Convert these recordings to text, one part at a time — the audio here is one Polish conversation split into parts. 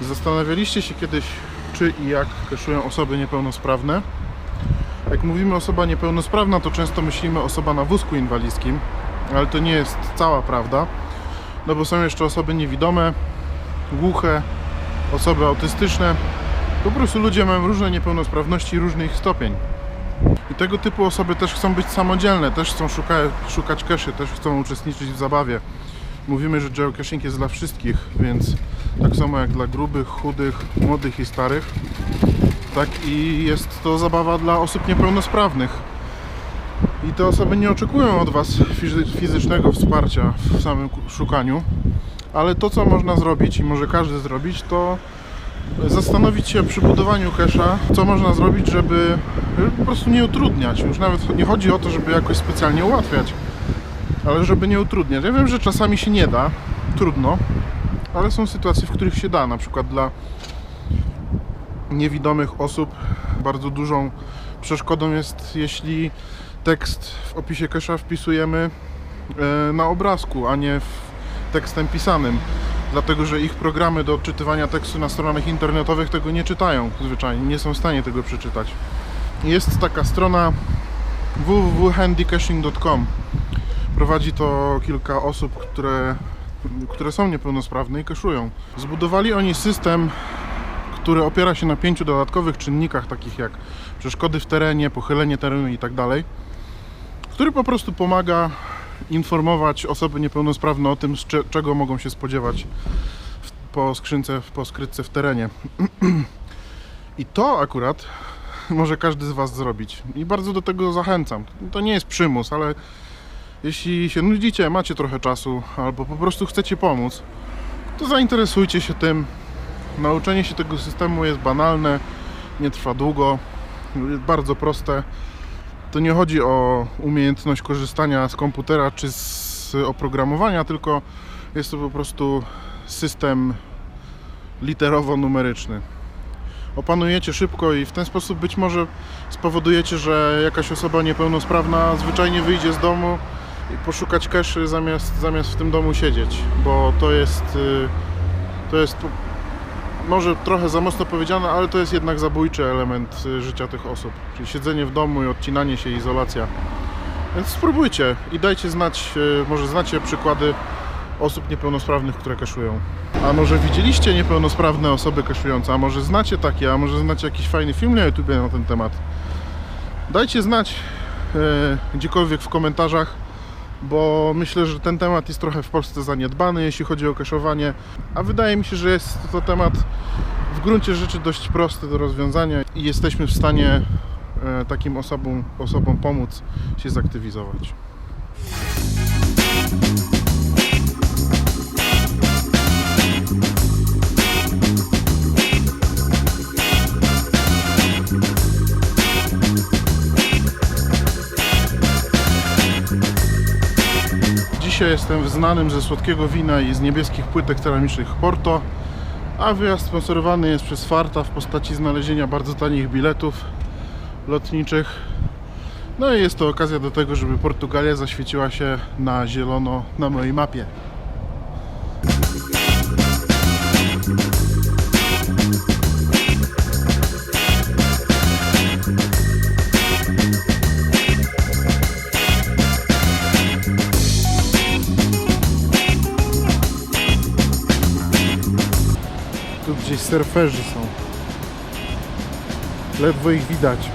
Zastanawialiście się kiedyś, czy i jak kaszują osoby niepełnosprawne? Jak mówimy osoba niepełnosprawna, to często myślimy osoba na wózku inwalidzkim, ale to nie jest cała prawda, no bo są jeszcze osoby niewidome, głuche, osoby autystyczne. Po prostu ludzie mają różne niepełnosprawności, różny ich stopień. I tego typu osoby też chcą być samodzielne, też chcą szuka, szukać caszy, też chcą uczestniczyć w zabawie. Mówimy, że geocaching jest dla wszystkich, więc tak samo jak dla grubych, chudych, młodych i starych, tak i jest to zabawa dla osób niepełnosprawnych. I te osoby nie oczekują od Was fizy- fizycznego wsparcia w samym szukaniu, ale to, co można zrobić i może każdy zrobić, to zastanowić się przy budowaniu cache'a, co można zrobić, żeby po prostu nie utrudniać. Już nawet nie chodzi o to, żeby jakoś specjalnie ułatwiać, ale żeby nie utrudniać. Ja wiem, że czasami się nie da, trudno, ale są sytuacje, w których się da. Na przykład dla niewidomych osób bardzo dużą przeszkodą jest, jeśli tekst w opisie cache'a wpisujemy e, na obrazku, a nie w tekstem pisanym. Dlatego, że ich programy do odczytywania tekstu na stronach internetowych tego nie czytają zwyczajnie, nie są w stanie tego przeczytać. Jest taka strona www.handycaching.com Prowadzi to kilka osób, które, które są niepełnosprawne i kaszują. Zbudowali oni system, który opiera się na pięciu dodatkowych czynnikach, takich jak przeszkody w terenie, pochylenie terenu itd., który po prostu pomaga informować osoby niepełnosprawne o tym, czego mogą się spodziewać po skrzynce, po skrytce w terenie. I to akurat może każdy z Was zrobić. I bardzo do tego zachęcam. To nie jest przymus, ale jeśli się nudzicie, macie trochę czasu, albo po prostu chcecie pomóc, to zainteresujcie się tym. Nauczenie się tego systemu jest banalne, nie trwa długo, jest bardzo proste. To nie chodzi o umiejętność korzystania z komputera czy z oprogramowania, tylko jest to po prostu system literowo-numeryczny. Opanujecie szybko i w ten sposób być może spowodujecie, że jakaś osoba niepełnosprawna zwyczajnie wyjdzie z domu poszukać cache'y zamiast, zamiast w tym domu siedzieć, bo to jest y, to jest może trochę za mocno powiedziane, ale to jest jednak zabójczy element y, życia tych osób, czyli siedzenie w domu i odcinanie się, izolacja. Więc spróbujcie i dajcie znać, y, może znacie przykłady osób niepełnosprawnych, które kaszują. A może widzieliście niepełnosprawne osoby kaszujące, a może znacie takie, a może znacie jakiś fajny film na YouTube na ten temat. Dajcie znać e, gdziekolwiek w komentarzach, bo myślę, że ten temat jest trochę w Polsce zaniedbany, jeśli chodzi o kaszowanie, a wydaje mi się, że jest to temat w gruncie rzeczy dość prosty do rozwiązania i jesteśmy w stanie e, takim osobom, osobom pomóc się zaktywizować. Dzisiaj jestem w znanym ze słodkiego wina i z niebieskich płytek ceramicznych Porto, a wyjazd sponsorowany jest przez Farta w postaci znalezienia bardzo tanich biletów lotniczych. No i jest to okazja do tego, żeby Portugalia zaświeciła się na zielono na mojej mapie. Surferzy są. Ledwo ich widać.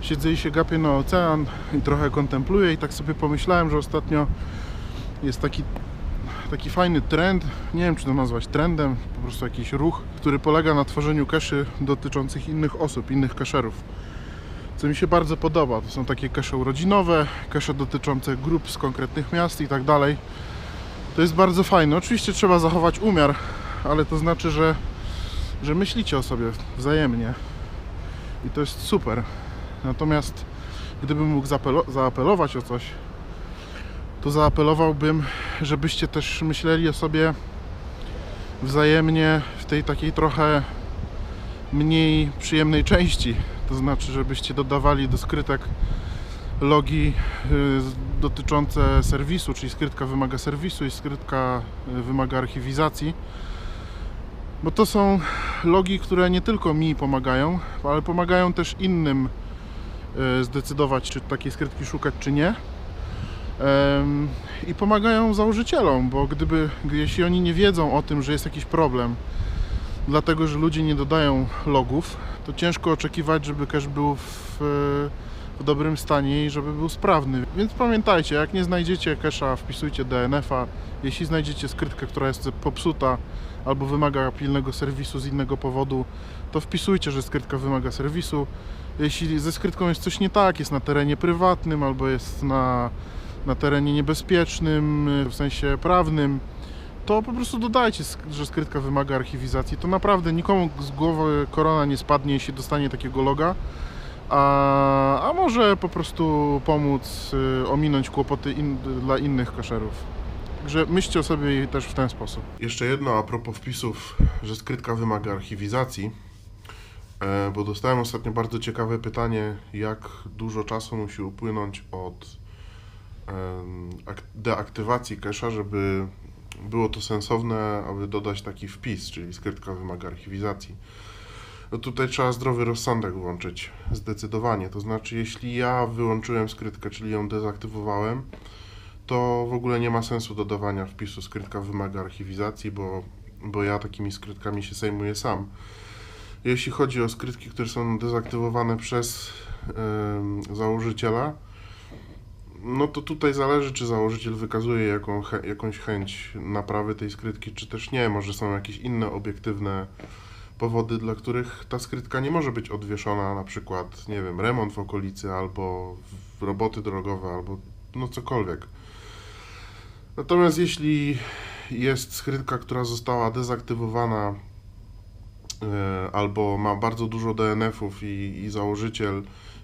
Siedzę i się gapię na ocean i trochę kontempluję i tak sobie pomyślałem, że ostatnio jest taki taki fajny trend, nie wiem czy to nazwać trendem, po prostu jakiś ruch, który polega na tworzeniu cache'y dotyczących innych osób, innych cacherów. Co mi się bardzo podoba, to są takie cache urodzinowe, cache dotyczące grup z konkretnych miast i tak dalej. To jest bardzo fajne. Oczywiście trzeba zachować umiar, ale to znaczy, że, że myślicie o sobie wzajemnie. I to jest super. Natomiast gdybym mógł zaapelo- zaapelować o coś, to zaapelowałbym, żebyście też myśleli o sobie wzajemnie w tej takiej trochę mniej przyjemnej części. To znaczy, żebyście dodawali do skrytek logi y, dotyczące serwisu, czyli skrytka wymaga serwisu i skrytka y, wymaga archiwizacji. Bo to są logi, które nie tylko mi pomagają, ale pomagają też innym y, zdecydować, czy takiej skrytki szukać, czy nie. I pomagają założycielom, bo gdyby, gdy- jeśli oni nie wiedzą o tym, że jest jakiś problem, dlatego że ludzie nie dodają logów, to ciężko oczekiwać, żeby cache był w, w dobrym stanie i żeby był sprawny. Więc pamiętajcie, jak nie znajdziecie cache'a, wpisujcie DNF-a. Jeśli znajdziecie skrytkę, która jest popsuta albo wymaga pilnego serwisu z innego powodu, to wpisujcie, że skrytka wymaga serwisu. Jeśli ze skrytką jest coś nie tak, jest na terenie prywatnym albo jest na, na terenie niebezpiecznym, w sensie prawnym, to po prostu dodajcie, że skrytka wymaga archiwizacji. To naprawdę nikomu z głowy korona nie spadnie, jeśli dostanie takiego loga. A, a może po prostu pomóc y, ominąć kłopoty in, dla innych kaszerów. Także myślcie o sobie też w ten sposób. Jeszcze jedno a propos wpisów, że skrytka wymaga archiwizacji. E, bo dostałem ostatnio bardzo ciekawe pytanie, jak dużo czasu musi upłynąć od deaktywacji cache'a, żeby było to sensowne, aby dodać taki wpis, czyli skrytka wymaga archiwizacji. No tutaj trzeba zdrowy rozsądek włączyć, zdecydowanie. To znaczy, jeśli ja wyłączyłem skrytkę, czyli ją dezaktywowałem, to w ogóle nie ma sensu dodawania wpisu skrytka wymaga archiwizacji, bo, bo ja takimi skrytkami się zajmuję sam. Jeśli chodzi o skrytki, które są dezaktywowane przez em, założyciela, no to tutaj zależy, czy założyciel wykazuje jaką, jakąś chęć naprawy tej skrytki, czy też nie. Może są jakieś inne obiektywne powody, dla których ta skrytka nie może być odwieszona, na przykład, nie wiem, remont w okolicy, albo roboty drogowe, albo no cokolwiek. Natomiast jeśli jest skrytka, która została dezaktywowana albo ma bardzo dużo DNF-ów i, i założyciel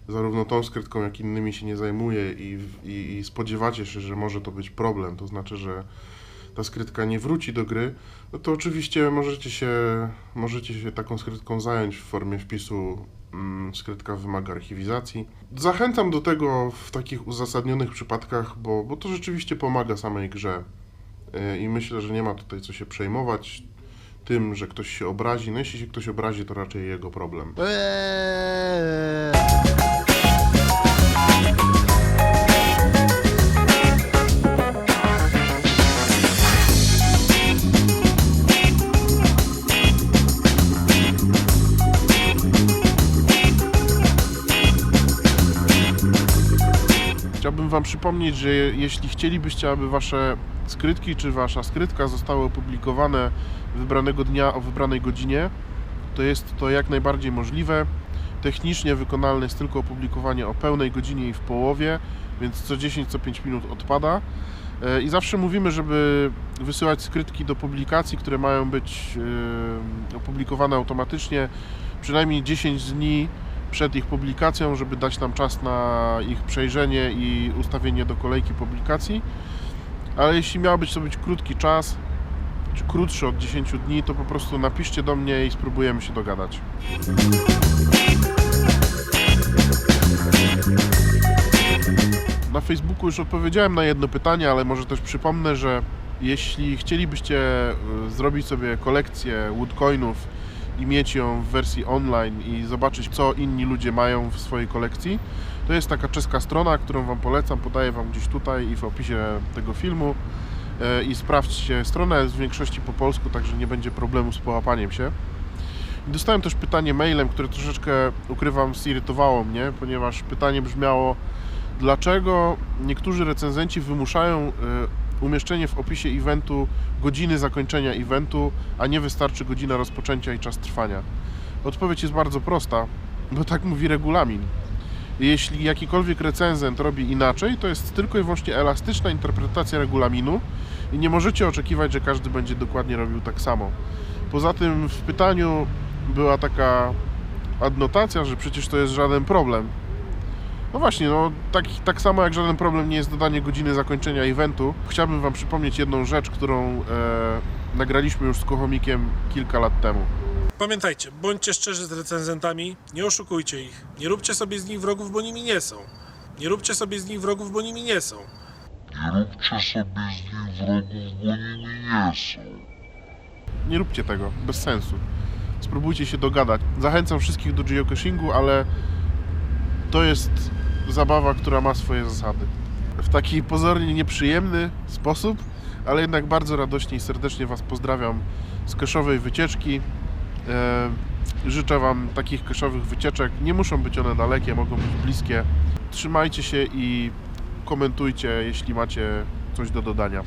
zarówno tą skrytką, jak innymi się nie zajmuje i, i, i spodziewacie się, że może to być problem, to znaczy, że ta skrytka nie wróci do gry, no to oczywiście możecie się, możecie się taką skrytką zająć w formie wpisu mm, skrytka wymaga archiwizacji. Zachęcam do tego w takich uzasadnionych przypadkach, bo, bo to rzeczywiście pomaga samej grze Yy, i myślę, że nie ma tutaj co się przejmować tym, że ktoś się obrazi. No jeśli się ktoś obrazi, to raczej jego problem. Chciałbym Wam przypomnieć, że jeśli chcielibyście, aby Wasze skrytki czy Wasza skrytka zostały opublikowane wybranego dnia o wybranej godzinie, to jest to jak najbardziej możliwe. Technicznie wykonalne jest tylko opublikowanie o pełnej godzinie i w połowie, więc co 10, co 5 minut odpada. E, I zawsze mówimy, żeby wysyłać skrytki do publikacji, które mają być e, opublikowane automatycznie przynajmniej 10 dni przed ich publikacją, żeby dać nam czas na ich przejrzenie i ustawienie do kolejki publikacji. Ale jeśli miał być to być krótki czas, czy krótszy od 10 dni, to po prostu napiszcie do mnie i spróbujemy się dogadać. Na Facebooku już odpowiedziałem na jedno pytanie, ale może też przypomnę, że jeśli chcielibyście y, zrobić sobie kolekcję woodcoinów i mieć ją w wersji online i zobaczyć, co inni ludzie mają w swojej kolekcji, to jest taka czeska strona, którą Wam polecam, podaję Wam gdzieś tutaj i w opisie tego filmu. E, I sprawdźcie, strona jest w większości po polsku, także nie będzie problemu z połapaniem się. Dostałem też pytanie mailem, które troszeczkę, ukrywam, zirytowało mnie, ponieważ pytanie brzmiało, dlaczego niektórzy recenzenci wymuszają umieszczenie w opisie eventu godziny zakończenia eventu, a nie wystarczy godzina rozpoczęcia i czas trwania? Odpowiedź jest bardzo prosta, bo tak mówi regulamin. Jeśli jakikolwiek recenzent robi inaczej, to jest tylko i wyłącznie elastyczna interpretacja regulaminu i nie możecie oczekiwać, że każdy będzie dokładnie robił tak samo. Poza tym w pytaniu była taka adnotacja, że przecież to jest żaden problem. No właśnie, no tak, tak samo jak żaden problem nie jest dodanie godziny zakończenia eventu. Chciałbym Wam przypomnieć jedną rzecz, którą e, nagraliśmy już z Kochomikiem kilka lat temu. Pamiętajcie, bądźcie szczerzy z recenzentami, nie oszukujcie ich. Nie róbcie sobie z nich wrogów, bo nimi nie są. Nie róbcie sobie z nich wrogów, bo nimi nie są. Nie róbcie sobie z nich wrogów, bo nimi nie są. Nie róbcie tego, bez sensu. Spróbujcie się dogadać. Zachęcam wszystkich do geocachingu, ale to jest zabawa, która ma swoje zasady. W taki pozornie nieprzyjemny sposób, ale jednak bardzo radośnie i serdecznie Was pozdrawiam z keszowej wycieczki. E, życzę Wam takich keszowych wycieczek. Nie muszą być one dalekie, mogą być bliskie. Trzymajcie się i komentujcie, jeśli macie coś do dodania.